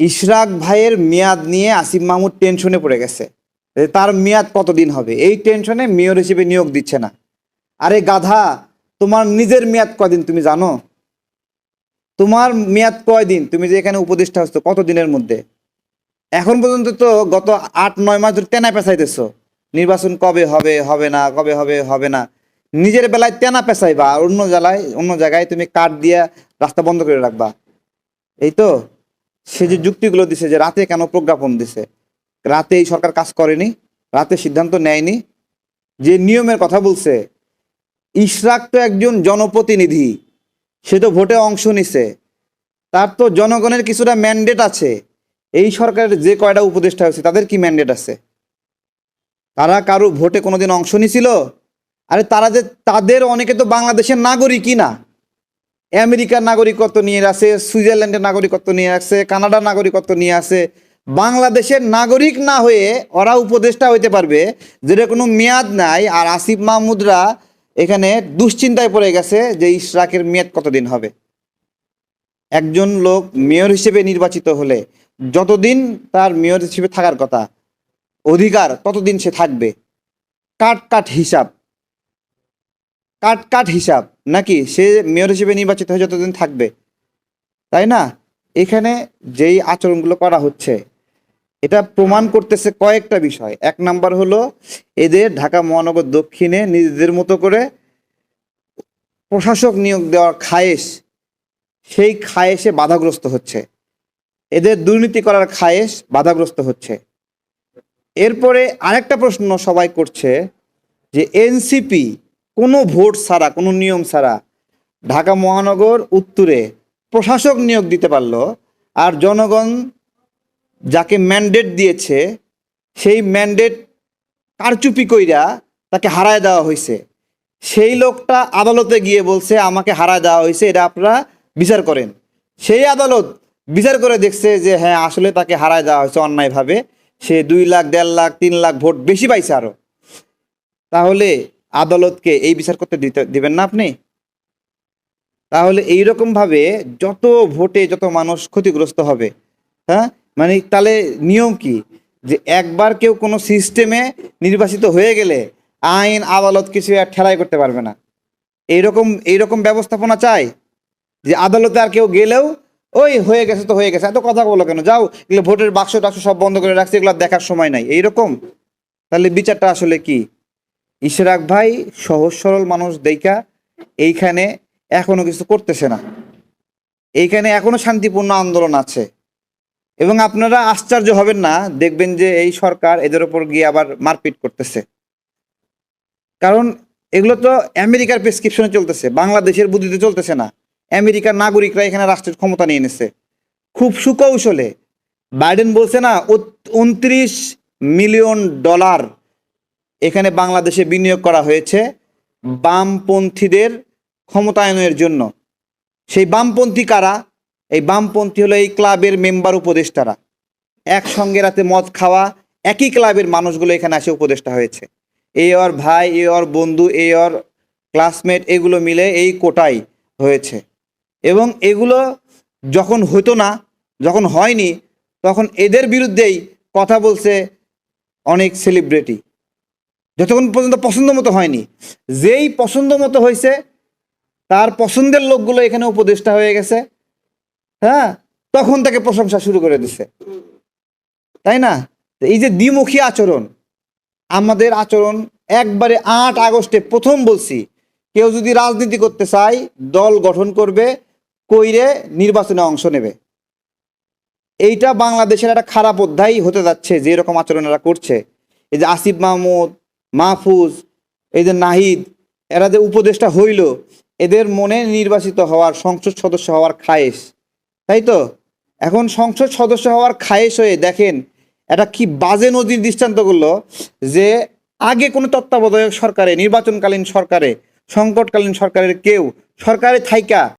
ইশরাক ভাইয়ের মেয়াদ নিয়ে আসিফ মাহমুদ টেনশনে পড়ে গেছে। তার মেয়াদ কতদিন হবে? এই টেনশনে মেয়র হিসেবে নিয়োগ দিচ্ছে না। আরে গাধা, তোমার নিজের মেয়াদ কয়দিন তুমি জানো? তোমার মেয়াদ কয়দিন? তুমি যে এখানে উপদেষ্টা হচ্ছ কত দিনের মধ্যে? এখন পর্যন্ত তো গত আট, নয় মাস ধরে তেনা পেঁচাইতেছো। নির্বাচন কবে হবে হবে না, কবে হবে হবে না। নিজের বেলায় তেনা পেঁচাইবা অন্য জেলায় অন্য জায়গায় তুমি কাঠ দিয়ে রাস্তা বন্ধ করে রাখবা। এই তো? সে যে যুক্তিগুলো দিছে যে রাতে কেন প্রজ্ঞাপন দিছে রাতে এই সরকার কাজ করেনি, রাতে সিদ্ধান্ত নেয়নি, যে নিয়মের কথা বলছে, ইশরাক তো একজন জনপ্রতিনিধি, সে তো ভোটে অংশ নিছে, তার তো জনগণের কিছুটা ম্যান্ডেট আছে, এই সরকারের যে কয়টা উপদেষ্টা হয়েছে, তাদের কি ম্যান্ডেট আছে? তারা কারও ভোটে কোনোদিন অংশ নিছিল? আরে তারা যে, তাদের অনেকে তো বাংলাদেশের নাগরিকই না। আমেরিকার নাগরিকত্ব নিয়ে আছে সুইজারল্যান্ডের নাগরিকত্ব নিয়ে আছে কানাডার নাগরিকত্ব নিয়ে আছে বাংলাদেশের নাগরিক না হয়ে ওরা উপদেষ্টা হইতে পারবে, যেটা কোনো মেয়াদ নাই। আর আসিফ মাহমুদরা এখানে দুশ্চিন্তায় পড়ে গেছে যে ইশরাকের মেয়াদ কতদিন হবে। একজন লোক মেয়র হিসেবে নির্বাচিত হলে যতদিন তার মেয়র হিসেবে থাকার কথা, অধিকার ততদিন সে থাকবে। কাট কাট হিসাব। কাট কাট হিসাব। নাকি সে মেয়র হিসেবে নির্বাচিত হয়ে যতদিন থাকবে? তাই না? এখানে যেই আচরণগুলো করা হচ্ছে, এটা প্রমাণ করতেছে কয়েকটা বিষয়। এক নাম্বার হলো এদের ঢাকা মহানগর দক্ষিণে নিজেদের মতো করে প্রশাসক নিয়োগ দেওয়ার খায়েশ, সেই খায়েশে বাধাগ্রস্ত হচ্ছে। এদের দুর্নীতি করার খায়েশ বাধাগ্রস্ত হচ্ছে। এরপরে আরেকটা প্রশ্ন সবাই করছে যে, এনসিপি কোনো ভোট ছাড়া, কোনো নিয়ম ছাড়া ঢাকা মহানগর উত্তরে প্রশাসক নিয়োগ দিতে পারল আর জনগণ যাকে ম্যান্ডেট দিয়েছে সেই ম্যান্ডেট কারচুপি কইরা তাকে হারায় দেওয়া হয়েছে সেই লোকটা আদালতে গিয়ে বলছে, আমাকে হারায় দেওয়া হয়েছে এটা আপনারা বিচার করেন। সেই আদালত বিচার করে দেখছে যে হ্যাঁ আসলে তাকে হারায় দেওয়া হয়েছে অন্যায়ভাবে। সে দুই লাখ, দেড় লাখ, তিন লাখ ভোট বেশি পাইছে আরও তাহলে আদালতকে এই বিচার করতে দিতে দিবেন না আপনি? তাহলে এইরকম ভাবে যত ভোটে যত মানুষ ক্ষতিগ্রস্ত হবে হ্যাঁ? মানে তাহলে নিয়ম কি? যে একবার কেউ কোনো সিস্টেমে নির্বাচিত হয়ে গেলে আইন, আদালত কিছু আর ঠেলাই করতে পারবে না। এইরকম এইরকম ব্যবস্থাপনা চাই যে আদালতে আর কেউ গেলেও, ওই হয়ে গেছে তো হয়ে গেছে, এত কথা বলো কেন? যাও, এগুলো ভোটের বাক্স টাক্স সব বন্ধ করে রাখছে, এগুলো দেখার সময় নাই। এইরকম? তাহলে বিচারটা আসলে কি? ইশরাক ভাই, সহজ সরল মানুষ দেখা, এইখানে এখনও কিছু করতেছে না। এইখানে এখনও শান্তিপূর্ণ আন্দোলন আছে। এবং আপনারা আশ্চর্য হবেন না, দেখবেন যে এই সরকার এদের ওপর গিয়ে আবার মারপিট করতেছে। কারণ এগুলো তো আমেরিকার প্রেসক্রিপশনে চলতেছে, বাংলাদেশের বুদ্ধিতে চলতেছে না। আমেরিকার নাগরিকরা এখানে রাষ্ট্রের ক্ষমতা নিয়ে এনেছে। খুব সুকৌশলে। বাইডেন বলছে না উনত্রিশ মিলিয়ন ডলার এখানে বাংলাদেশে বিনিয়োগ করা হয়েছে বামপন্থীদের ক্ষমতায়নের জন্য। সেই বামপন্থী কারা? এই বামপন্থী হলো এই ক্লাবের মেম্বার উপদেষ্টারা। একসঙ্গে রাতে মদ খাওয়া একই ক্লাবের মানুষগুলো এখানে এসে উপদেষ্টা হয়েছে। এ ওর ভাই, এ ওর বন্ধু, এ ওর ক্লাসমেট, এগুলো মিলে এই কোটাই হয়েছে। এবং এগুলো যখন হতো না, যখন হয়নি, তখন এদের বিরুদ্ধেই কথা বলছে অনেক সেলিব্রিটি যতক্ষণ পর্যন্ত পছন্দ মতো হয়নি। যেই পছন্দ মতো হয়েছে তার পছন্দের লোকগুলো এখানে উপদেষ্টা হয়ে গেছে হ্যাঁ? তখন তাকে প্রশংসা শুরু করে দিছে। তাই না? এই যে দ্বিমুখী আচরণ, আমাদের আচরণ একবারে আট আগস্টে প্রথম বলছি, কেউ যদি রাজনীতি করতে চায়, দল গঠন করবে, কইরে নির্বাচনে অংশ নেবে। এইটা বাংলাদেশের একটা খারাপ অধ্যায় হতে যাচ্ছে যে এরকম আচরণ এরা করছে। এই যে আসিফ মাহমুদ মাহফুজ, এই যে নাহিদ, এরা যে উপদেষ্টা হইল, এদের মনে নির্বাচিত হওয়ার, সংসদ সদস্য হওয়ার খায়েশ। তাই তো? এখন সংসদ সদস্য হওয়ার খায়েশ হয়ে দেখেন, এটা কি বাজে নদীর দৃষ্টান্ত করল যে আগে কোনো তত্ত্বাবধায়ক সরকারে, নির্বাচনকালীন সরকারে, সংকটকালীন সরকারের কেউ সরকারে থাইকা